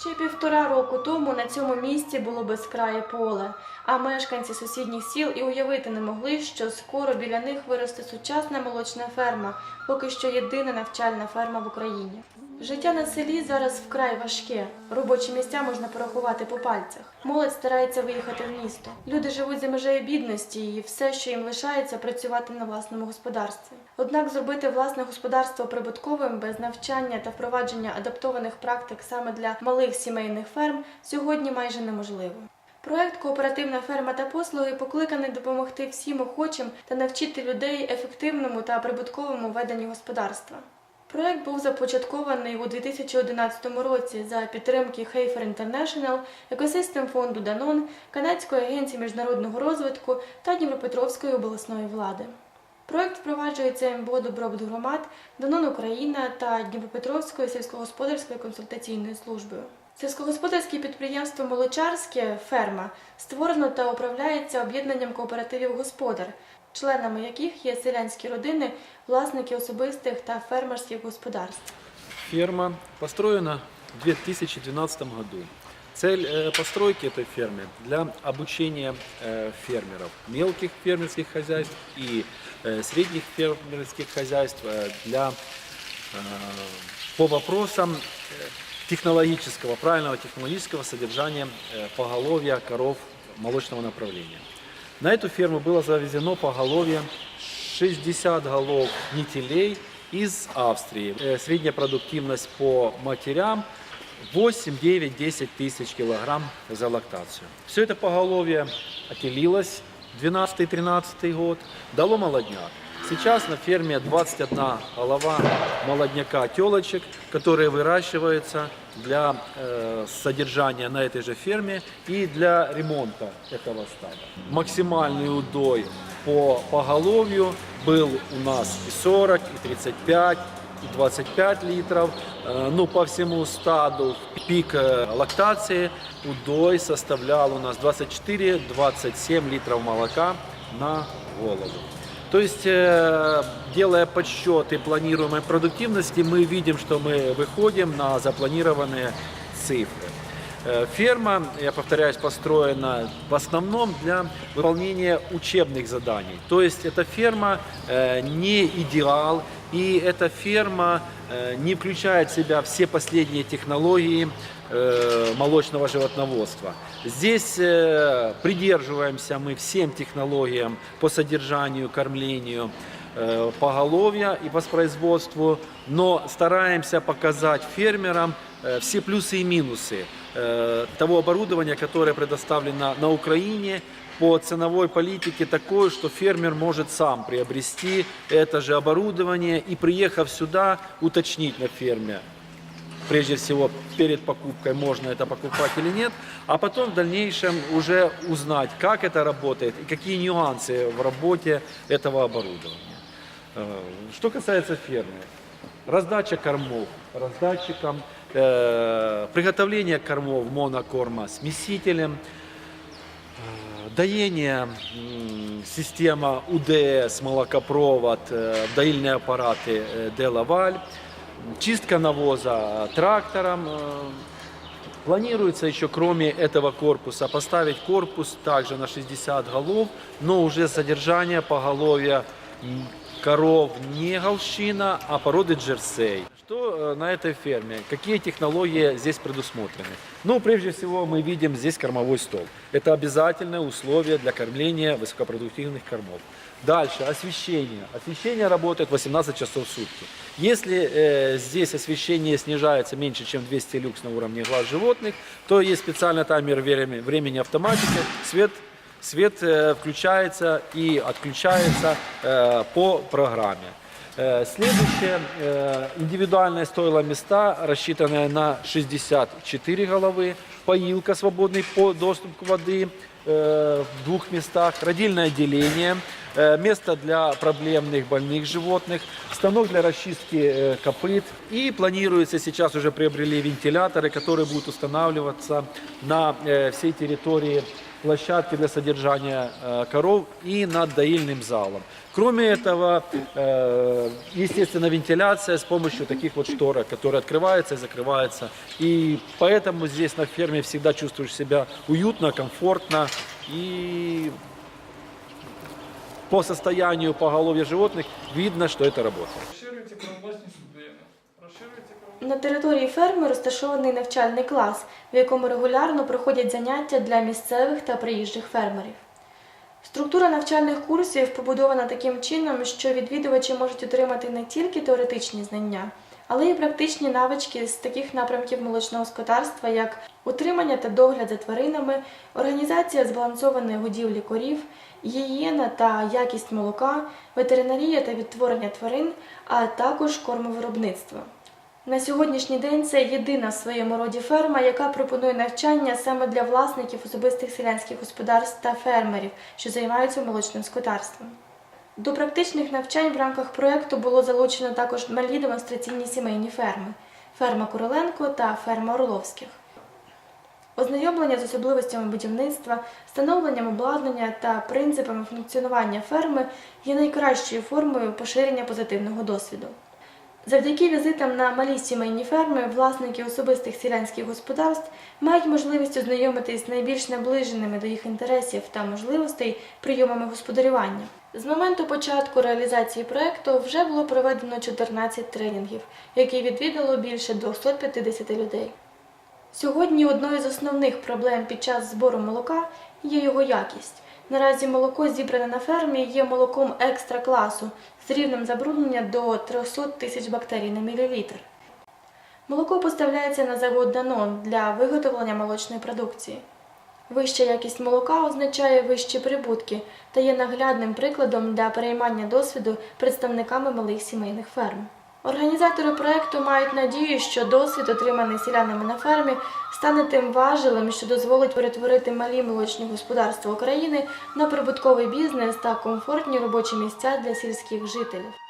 Ще півтора року тому на цьому місці було безкрає поле, а мешканці сусідніх сіл і уявити не могли, що скоро біля них виросте сучасна молочна ферма, поки що єдина навчальна ферма в Україні. Життя на селі зараз вкрай важке. Робочі місця можна порахувати по пальцях. Молодь старається виїхати в місто. Люди живуть за межею бідності, і все, що їм лишається, працювати на власному господарстві. Однак зробити власне господарство прибутковим без навчання та впровадження адаптованих практик саме для малих сімейних ферм сьогодні майже неможливо. Проект Кооперативна ферма та послуги покликаний допомогти всім охочим та навчити людей ефективному та прибутковому веденню господарства. Проект був започаткований у 2011 році за підтримки Heifer International, екосистем фонду Данон, Канадської агенції міжнародного розвитку та Дніпропетровської обласної влади. Проект впроваджується МБО «Добробут громад, Данон Україна та Дніпропетровською сільськогосподарською консультаційною службою. Сільськогосподарське підприємство Молочарське ферма створено та управляється об'єднанням кооперативів господар, членами яких є селянські родини, власники особистих та фермерських господарств. Ферма построена в 2012 году. Цель э, постройки этой фермы для обучения э, фермеров, мелких фермерских хозяйств и э, средних фермерских хозяйств э, для, э, по вопросам э, технологического, правильного технологического содержания э, поголовья коров молочного направления. На эту ферму было завезено поголовье 60 голов нителей из Австрии. Э, Средняя продуктивность по матерям 8, 9, 10 тысяч килограмм за лактацию. Все это поголовье отелилось 12-13 год, дало молодняк. Сейчас на ферме 21 голова молодняка телочек, которые выращиваются для э, содержания на этой же ферме и для ремонта этого стада. Максимальный удой по поголовью был у нас и 40, и 35, и 25 литров. Э, Ну, по всему стаду пик э, лактации удой составлял у нас 24-27 литров молока на голову. То есть, э, делая подсчеты планируемой продуктивности, мы видим, что мы выходим на запланированные цифры. Э, Ферма, я повторяюсь, построена в основном для выполнения учебных заданий. То есть эта ферма э, не идеал, и эта ферма э, не включает в себя все последние технологии э, молочного животноводства. Здесь э, придерживаемся мы всем технологиям по содержанию, кормлению, э, поголовья и воспроизводству, но стараемся показать фермерам э, все плюсы и минусы э, того оборудования, которое предоставлено на Украине по ценовой политике такой, что фермер может сам приобрести это же оборудование и, приехав сюда, уточнить на ферме, прежде всего перед покупкой, можно это покупать или нет, а потом в дальнейшем уже узнать, как это работает и какие нюансы в работе этого оборудования. Э, Что касается фермы, раздача кормов раздатчикам, э, приготовление кормов монокорма смесителем, э, доение, система УДС, молокопровод, доильные аппараты Делаваль, чистка навоза трактором. э, Планируется еще, кроме этого корпуса, поставить корпус также на 60 голов, но уже содержание поголовья коров не галщина, а породы джерсей. Что э, на этой ферме? Какие технологии здесь предусмотрены? Ну, прежде всего, мы видим здесь кормовой стол. Это обязательное условие для кормления высокопродуктивных кормов. Дальше, освещение. Освещение работает 18 часов в сутки. Если э, здесь освещение снижается меньше, чем 200 люкс на уровне глаз животных, то есть специальный таймер времени, времени автоматики, свет, свет э, включается и отключается э, по программе. Э, Следующее, э, индивидуальное стойло места, рассчитанное на 64 головы, поилка, свободный по- доступ к воды э, в двух местах, родильное отделение, э, место для проблемных больных животных, станок для расчистки э, копыт и планируется сейчас уже приобрели вентиляторы, которые будут устанавливаться на э, всей территории площадки для содержания э, коров и над доильным залом. Кроме этого, э, естественно, вентиляция с помощью таких вот шторок, которые открываются и закрываются. И поэтому здесь на ферме всегда чувствуешь себя уютно, комфортно и по состоянию поголовья животных видно, что это работает. На території ферми розташований навчальний клас, в якому регулярно проходять заняття для місцевих та приїжджих фермерів. Структура навчальних курсів побудована таким чином, що відвідувачі можуть отримати не тільки теоретичні знання, але й практичні навички з таких напрямків молочного господарства, як утримання та догляд за тваринами, організація збалансованої годівлі корів, гігієна та якість молока, ветеринарія та відтворення тварин, а також кормовиробництво. На сьогоднішній день це єдина в своєму роді ферма, яка пропонує навчання саме для власників особистих селянських господарств та фермерів, що займаються молочним скотарством. До практичних навчань в рамках проєкту було залучено також малі демонстраційні сімейні ферми ферма Короленко та ферма Орловських. Ознайомлення з особливостями будівництва, встановленням обладнання та принципами функціонування ферми є найкращою формою поширення позитивного досвіду. Завдяки візитам на малі сімейні ферми власники особистих селянських господарств мають можливість ознайомитись з найбільш наближеними до їх інтересів та можливостей прийомами господарювання. З моменту початку реалізації проекту вже було проведено 14 тренінгів, які відвідало більше 250 людей. Сьогодні одною з основних проблем під час збору молока є його якість. Наразі молоко, зібране на фермі, є молоком екстра класу з рівнем забруднення до 300 тисяч бактерій на мілілітр. Молоко поставляється на завод Данон для виготовлення молочної продукції. Вища якість молока означає вищі прибутки та є наглядним прикладом для переймання досвіду представниками малих сімейних ферм. Організатори проекту мають надію, що досвід, отриманий селянами на фермі, стане тим важелем, що дозволить перетворити малі молочні господарства України на прибутковий бізнес та комфортні робочі місця для сільських жителів.